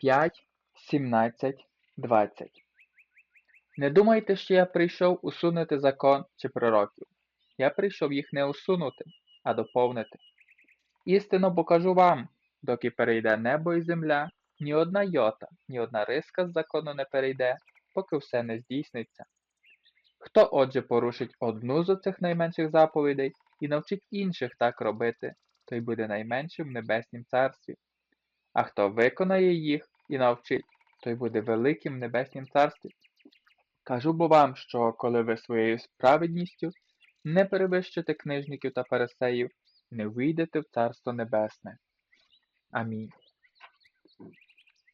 5, 17, 20 Не думайте, що я прийшов усунути закон чи пророків. Я прийшов їх не усунути, а доповнити. Істинно покажу вам, доки перейде небо і земля, ні одна йота, ні одна риска з закону не перейде, поки все не здійсниться. Хто отже порушить одну з оцих найменших заповідей і навчить інших так робити, той буде найменшим в небеснім царстві. А хто виконає їх і навчить, той буде великим в небеснім царстві. Кажу бо вам, що коли ви своєю справедністю не перевищите книжників та пересеїв, не вийдете в Царство Небесне. Амінь.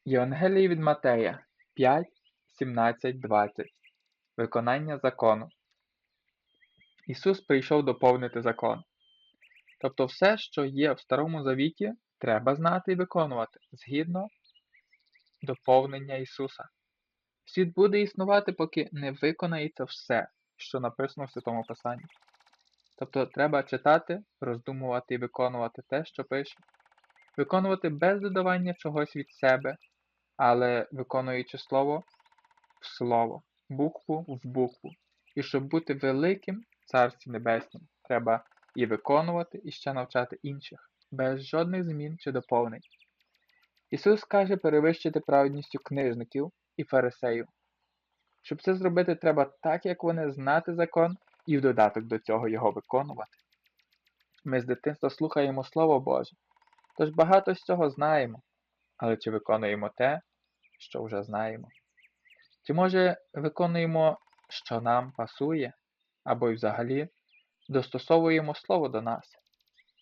Євангеліє від Матея 5, 17, 20 Виконання закону. Ісус прийшов доповнити закон. Тобто все, що є в Старому Завіті, треба знати і виконувати згідно доповнення Ісуса. Світ буде існувати, поки не виконається все, що написано в Святому Писанні. Тобто треба читати, роздумувати і виконувати те, що пише, виконувати без додавання чогось від себе, але виконуючи слово в слово, букву в букву. І щоб бути великим Царстві Небеснім, треба і виконувати, і ще навчати інших, без жодних змін чи доповнень. Ісус каже перевищити праведністю книжників і фарисеїв. Щоб це зробити, треба так, як вони знати закон, і в додаток до цього його виконувати. Ми з дитинства слухаємо Слово Боже, тож багато з цього знаємо, але чи виконуємо те, що вже знаємо? Чи може виконуємо, що нам пасує, або й взагалі достосовуємо Слово до нас?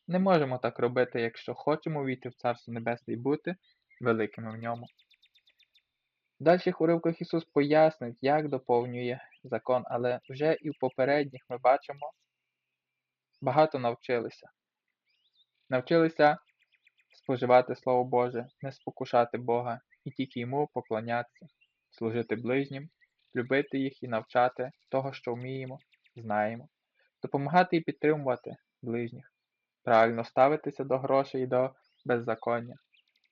Не можемо так робити, якщо хочемо війти в Царство Небесне і бути великими в ньому. В дальших уривках Ісус пояснить, як доповнює закон, але вже і в попередніх ми бачимо, багато навчилися. Навчилися споживати Слово Боже, не спокушати Бога і тільки йому поклонятися, служити ближнім, любити їх і навчати того, що вміємо, знаємо, допомагати і підтримувати ближніх, правильно ставитися до грошей і до беззаконня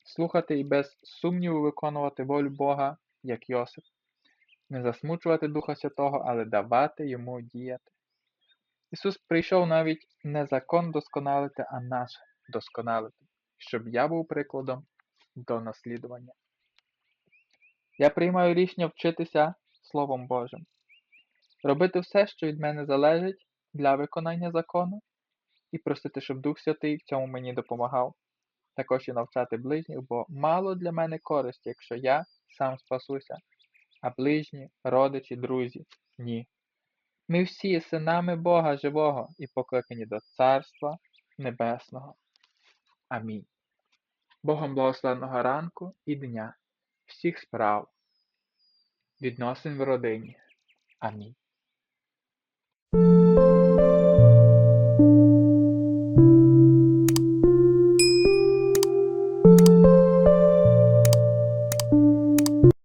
слухати і без сумніву виконувати волю Бога, як Йосип, не засмучувати Духа Святого, але давати йому діяти. Ісус прийшов навіть не закон досконалити, а наш досконалити, щоб я був прикладом до наслідування. Я приймаю рішення вчитися Словом Божим, робити все, що від мене залежить для виконання закону, і просити, щоб Дух Святий в цьому мені допомагав також і навчати ближніх, бо мало для мене користі, якщо я сам спасуся, а ближні, родичі, друзі ні. Ми всі синами Бога живого і покликані до Царства Небесного. Амінь. Богом благословеного ранку і дня, всіх справ, відносин в родині. Амінь.